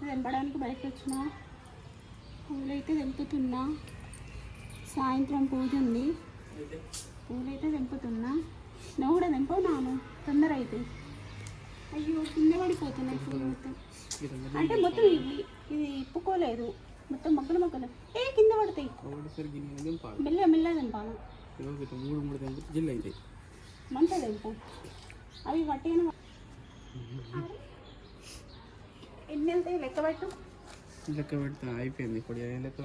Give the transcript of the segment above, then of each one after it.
అయితే తెంపడానికి బయటకు వచ్చిన పూలైతే తెంపుతున్నా. సాయంత్రం పూజ ఉంది. పూలైతే తెంపుతున్నా. నువ్వు కూడా తెంపవు నాను. తొందర అయితే అయ్యో కింద పడిపోతున్నాయి పూలు మొత్తం. అంటే మొత్తం ఇది ఇది ఇప్పుకోలేదు. మొత్తం మొక్కలు మొక్కలు. ఏ కింద పడతాయి. మెల్ల మెల్ల తెంపాలి. ఈరోజు మూడు మూడు జిల్లు తెంపు. అవి పట్టిన ఎన్ని వెళ్తాయి లెక్క పెట్టు. లెక్క పెడితే. అయిపోయింది ఇప్పుడు. ఏ లెక్క?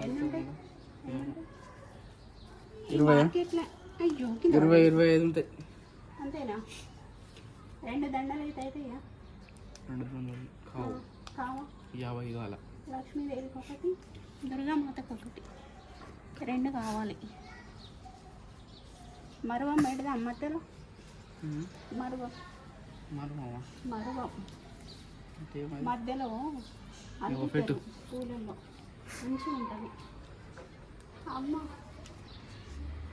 ఇరవై మార్కెట్లో అయ్యో కింద ఇరవై ఇరవై ఐదు ఉంటాయి. అంతేనా? రెండు దండలు అయితే అవుతాయా రెండు వందలు కావు. కావా? యాభై కాల లక్ష్మీదేవికి ఒకటి దుర్గామాతకు ఒకటి. రెండు కావాలి. మరువం పెడదాం మధ్యలో. మరువం. మరువం. ఏమై- మధ్యలో పెట్టు. పూలలో మంచిగా ఉంటుంది. అమ్మ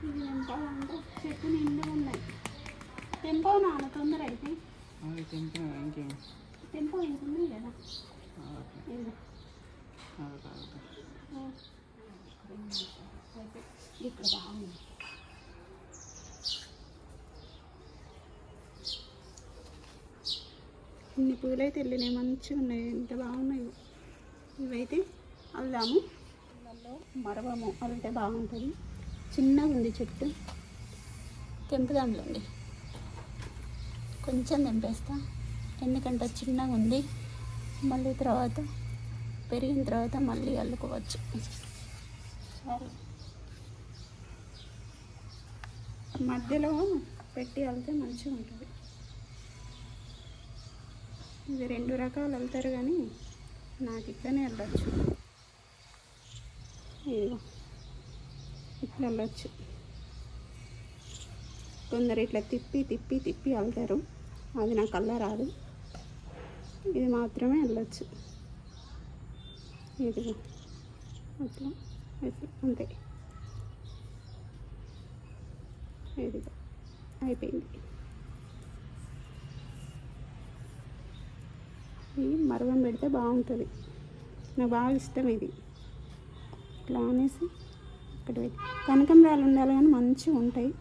ఇది తెంపాలంటే చెట్టు నిండుగా ఉన్నాయి. నాన్న తొందర అయితే. ఇంకేం? తెంపవు ఇంకున్నాయి కదా? ఇక్కడ బాగుంది. ఇన్ని పూలు అయితే వెళ్ళినాయి మంచిగా ఉన్నాయి ఎంత బాగున్నాయి. ఇవైతే అల్లాము ఇళ్ళల్లో మరవము అల్లితే బాగుంటుంది. చిన్నగా ఉంది చెట్టు. తెంపుదాంలేండి కొంచెం తెంపేస్తా. ఎందుకంటే చిన్నగా ఉంది. మళ్ళీ తర్వాత పెరిగిన తర్వాత మళ్ళీ అల్లుకోవచ్చు. సరే. మధ్యలో పెట్టి వెళ్తే మంచిగా ఉంటుంది. ఇది రెండు రకాలు వెళ్తారు కానీ నాకు ఇట్లనే వెళ్ళచ్చు ఇదిగో ఇట్లా వెళ్ళొచ్చు కొందరు ఇట్లా తిప్పి తిప్పి తిప్పి వెళ్తారు అది నాకు అల్ల రాదు. ఇది మాత్రమే వెళ్ళొచ్చు ఇదిగో అట్లా ఇట్లా అంతే. ఇదిగో అయిపోయింది. మరగం మరవం పెడితే బాగుంటుంది. నాకు బాగా ఇష్టం ఇది. ఇట్లా అనేసి ఇక్కడ పెట్టి కనకంబరాలు ఉండాలి కానీ మంచిగా ఉంటాయి.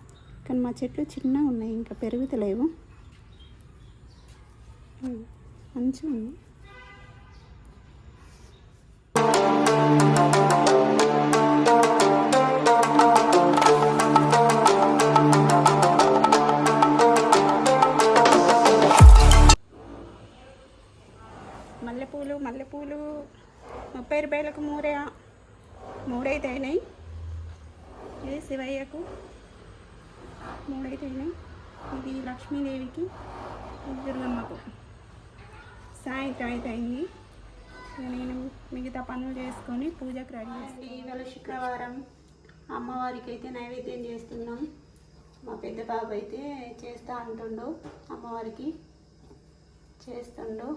కానీ మా చెట్లు చిన్నగా ఉన్నాయి ఇంకా పెరుగుతలేవు. మంచిగా ఉంది. ముప్పై రూపాయలకు మూరే మూడైతే అయినాయి ఇది శివయ్యకు మూడైతే అయినాయి ఇది లక్ష్మీదేవికి దుర్గమ్మకు. సాయంత్రం అయితే అయింది నేను మిగతా పనులు చేసుకొని పూజకు రెడీ చేస్తాను. ఇవాళ శుక్రవారం అమ్మవారికి అయితే నైవేద్యం చేస్తున్నాం. మా పెద్ద బాబు అయితే చేస్తా అంటుండు అమ్మవారికి. చేస్తుండు.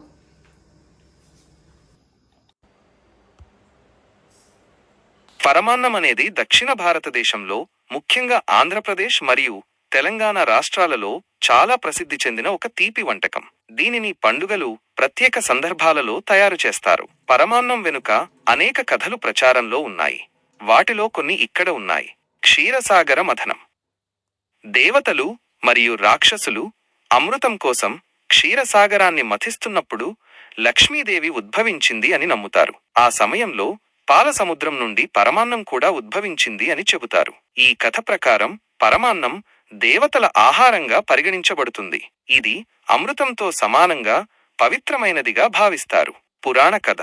పరమాన్నం అనేది దక్షిణ భారతదేశంలో ముఖ్యంగా ఆంధ్రప్రదేశ్ మరియు తెలంగాణ రాష్ట్రాలలో చాలా ప్రసిద్ధి చెందిన ఒక తీపి వంటకం. దీనిని పండుగలు ప్రత్యేక సందర్భాలలో తయారు చేస్తారు. పరమాన్నం వెనుక అనేక కథలు ప్రచారంలో ఉన్నాయి. వాటిలో కొన్ని ఇక్కడ ఉన్నాయి. క్షీరసాగర మథనం. దేవతలు మరియు రాక్షసులు అమృతం కోసం క్షీరసాగరాన్ని మథిస్తున్నప్పుడు లక్ష్మీదేవి ఉద్భవించింది అని నమ్ముతారు. ఆ సమయంలో పాల సముద్రం నుండి పరమాన్నం కూడా ఉద్భవించింది అని చెబుతారు. ఈ కథ ప్రకారం పరమాన్నం దేవతల ఆహారంగా పరిగణించబడుతుంది. ఇది అమృతంతో సమానంగా పవిత్రమైనదిగా భావిస్తారు. పురాణ కథ.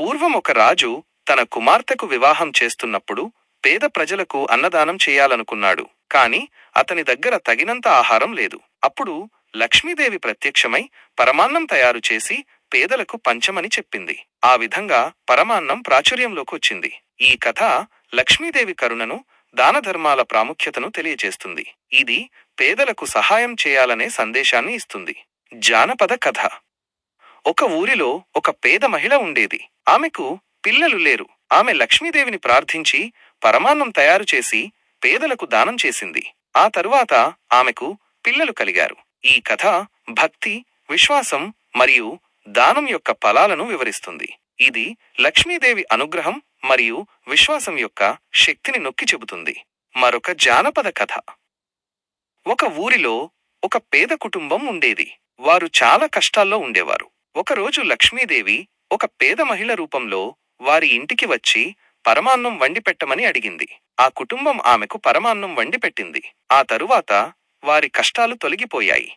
పూర్వం ఒక రాజు తన కుమార్తెకు వివాహం చేస్తున్నప్పుడు పేద ప్రజలకు అన్నదానం చేయాలనుకున్నాడు. కాని అతని దగ్గర తగినంత ఆహారం లేదు. అప్పుడు లక్ష్మీదేవి ప్రత్యక్షమై పరమాన్నం తయారు చేసి పేదలకు పంచమని చెప్పింది. ఆ విధంగా పరమాన్నం ప్రాచుర్యంలోకి వచ్చింది. ఈ కథ లక్ష్మీదేవి కరుణను దానధర్మాల ప్రాముఖ్యతను తెలియజేస్తుంది. ఇది పేదలకు సహాయం చేయాలనే సందేశాన్ని ఇస్తుంది. జానపద కథ. ఒక ఊరిలో ఒక పేద మహిళ ఉండేది. ఆమెకు పిల్లలు లేరు. ఆమె లక్ష్మీదేవిని ప్రార్థించి పరమాన్నం తయారు చేసి పేదలకు దానం చేసింది. ఆ తరువాత ఆమెకు పిల్లలు కలిగారు. ఈ కథ భక్తి విశ్వాసం మరియు దానం యొక్క ఫలాలను వివరిస్తుంది. ఇది లక్ష్మీదేవి అనుగ్రహం మరియు విశ్వాసం యొక్క శక్తిని నొక్కి చెబుతుంది. మరొక జానపద కథ. ఒక ఊరిలో ఒక పేద కుటుంబం ఉండేది. వారు చాలా కష్టాల్లో ఉండేవారు. ఒకరోజు లక్ష్మీదేవి ఒక పేద మహిళ రూపంలో వారి ఇంటికి వచ్చి పరమాన్నం వండిపెట్టమని అడిగింది. ఆ కుటుంబం ఆమెకు పరమాన్నం వండిపెట్టింది ఆ తరువాత వారి కష్టాలు తొలగిపోయాయి.